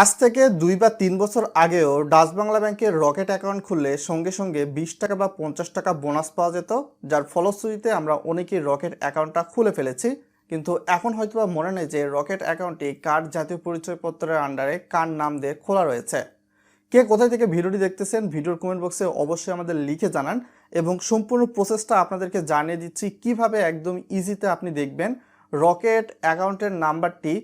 আজ থেকে দুই বা তিন বছর আগেও ডাচ বাংলা ব্যাংকের রকেট অ্যাকাউন্ট খুললে সঙ্গে সঙ্গে বিশ টাকা বা পঞ্চাশ টাকা বোনাস পাওয়া যেত, যার ফলশ্রুতিতে আমরা অনেকেই রকেট অ্যাকাউন্টটা খুলে ফেলেছি। কিন্তু এখন হয়তো বা মনে নেই যে রকেট অ্যাকাউন্টটি কার জাতীয় পরিচয়পত্রের আন্ডারে কার নাম দিয়ে খোলা রয়েছে। কে কোথায় থেকে ভিডিওটি দেখতেছেন, ভিডিওর কমেন্ট বক্সে অবশ্যই আমাদের লিখে জানান এবং সম্পূর্ণ প্রসেসটা আপনাদেরকে জানিয়ে দিচ্ছি কীভাবে একদম ইজিতে আপনি দেখবেন। রকেট অ্যাকাউন্টের নাম্বারটি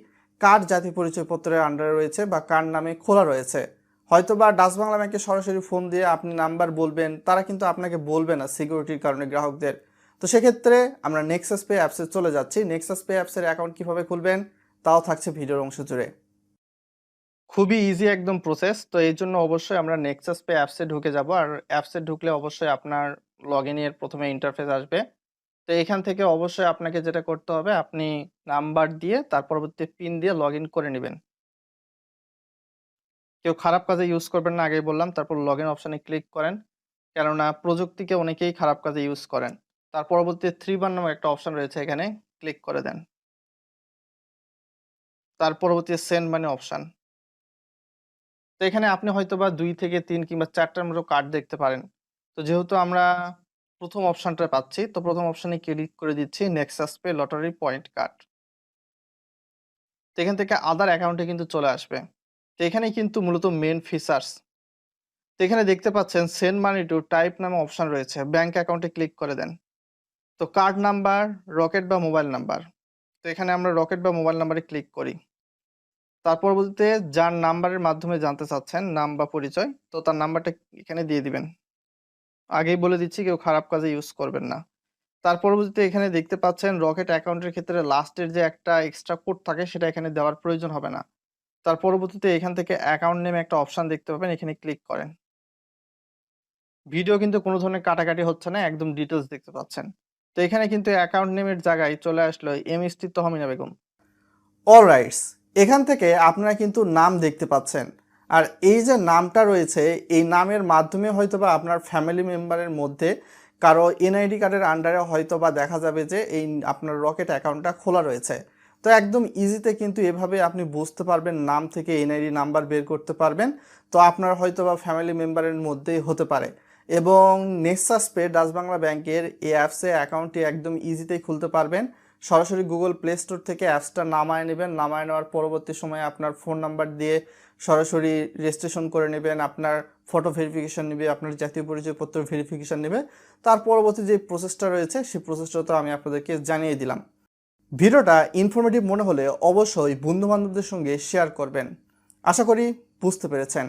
কার জাতীয় পরিচয়পত্রের আন্ডারে রয়েছে বা কার নামে খোলা রয়েছে? হয়তো বা ডাচ বাংলা ব্যাংকে সরাসরি ফোন দিয়ে আপনি নাম্বার বলবেন, তারা কিন্তু আপনাকে বলবে না সিকিউরিটির কারণে গ্রাহকদের। তো সেক্ষেত্রে আমরা নেক্সাস পে অ্যাপসে চলে যাচ্ছি। নেক্সাস পে অ্যাপসের অ্যাকাউন্ট কীভাবে খুলবেন, তাও থাকছে ভিডিওর অংশ জুড়ে। খুবই ইজি একদম প্রসেস তো এই জন্য অবশ্যই আমরা নেক্সাস পে অ্যাপসে ঢুকে যাব। আর অ্যাপসে ঢুকলে অবশ্যই আপনার লগ ইনের প্রথমে ইন্টারফেস আসবে। তো এখান থেকে অবশ্যই আপনাকে যেটা করতে হবে, আপনি নাম্বার দিয়ে, তার পরবর্তী পিন দিয়ে লগ করে নেবেন। কেউ খারাপ কাজে ইউজ করবেন না, আগেই বললাম, তারপর লগ ইন অপশানে ক্লিক করেন। কেননা প্রযুক্তিকে অনেকেই খারাপ কাজে ইউজ করেন। তার পরবর্তী থ্রি বার নামে একটা অপশন রয়েছে এখানে ক্লিক করে দেন। তার পরবর্তী সেন্ড মানে অপশন তো এখানে আপনি হয়তো বা দুই থেকে তিন কিংবা চারটার মতো কার্ড দেখতে পারেন। তো যেহেতু আমরা প্রথম অপশনটা পাচ্ছি। তো প্রথম অপশনে ক্লিক করে দিচ্ছি Nexus pay lottery point card তো এখান থেকে আদার অ্যাকাউন্টে কিন্তু চলে আসবে। তো এখানে কিন্তু মূলত মেন ফিচার্স তো এখানে দেখতে পাচ্ছেন সেন্ড মানি টু টাইপ নামে অপশান রয়েছে। ব্যাংক অ্যাকাউন্টে ক্লিক করে দেন। তো কার্ড নাম্বার রকেট বা মোবাইল নাম্বার তো এখানে আমরা রকেট বা মোবাইল নাম্বারে ক্লিক করি। তার পরবর্তীতে যার নাম্বারের মাধ্যমে জানতে চাচ্ছেন, নাম বা পরিচয়, তো তার নাম্বারটা এখানে দিয়ে দিবেন। আগেই বলে দিচ্ছি কেউ খারাপ কাজে ইউজ করবেন না। তার পরবর্তীতে এখানে দেখতে পাচ্ছেন রকেট অ্যাকাউন্টের ক্ষেত্রে লাস্টের যে একটা এক্সট্রা কোড থাকে সেটা এখানে দেওয়ার প্রয়োজন হবে না। তার পরবর্তীতে এখান থেকে অ্যাকাউন্ট নেমে একটা অপশন দেখতে পাবেন, এখানে ক্লিক করেন। ভিডিও কিন্তু কোনো ধরনের কাটাকাটি হচ্ছে না, একদম ডিটেলস দেখতে পাচ্ছেন। তো এখানে কিন্তু অ্যাকাউন্ট নেমের জায়গায় চলে আসলো এম ইস্তি তহমিনা বেগম অল রাইটস এখান থেকে আপনারা কিন্তু নাম দেখতে পাচ্ছেন। আর এই যে নামটা রয়েছে, এই নামের মাধ্যমে হয়তো বা আপনার ফ্যামিলি মেম্বারের মধ্যে কারও এনআইডি কার্ডের আন্ডারে হয়তো বা দেখা যাবে যে এই আপনার রকেট অ্যাকাউন্টটা খোলা রয়েছে। তো একদম ইজিতে কিন্তু এভাবে আপনি বুঝতে পারবেন, নাম থেকে এনআইডি নাম্বার বের করতে পারবেন। তো আপনার হয়তো বা ফ্যামিলি মেম্বারের মধ্যেই হতে পারে। এবং নেক্সাস পে ডাচ বাংলা ব্যাংকের এই অ্যাপসে অ্যাকাউন্টটি একদম ইজিতেই খুলতে পারবেন। সরাসরি গুগল প্লে স্টোর থেকে অ্যাপসটা নামায় নেবেন। নামায় নেওয়ার পরবর্তী সময়ে আপনার ফোন নাম্বার দিয়ে সরাসরি রেজিস্ট্রেশন করে নেবেন। আপনার ফটো ভেরিফিকেশান নেবে, আপনার জাতীয় পরিচয়পত্র ভেরিফিকেশান নেবে। তার পরবর্তী যে প্রসেসটা রয়েছে, সেই প্রসেসটা তো আমি আপনাদেরকে জানিয়ে দিলাম। ভিডিওটা ইনফরমেটিভ মনে হলে অবশ্যই বন্ধুবান্ধবদের সঙ্গে শেয়ার করবেন। আশা করি বুঝতে পেরেছেন।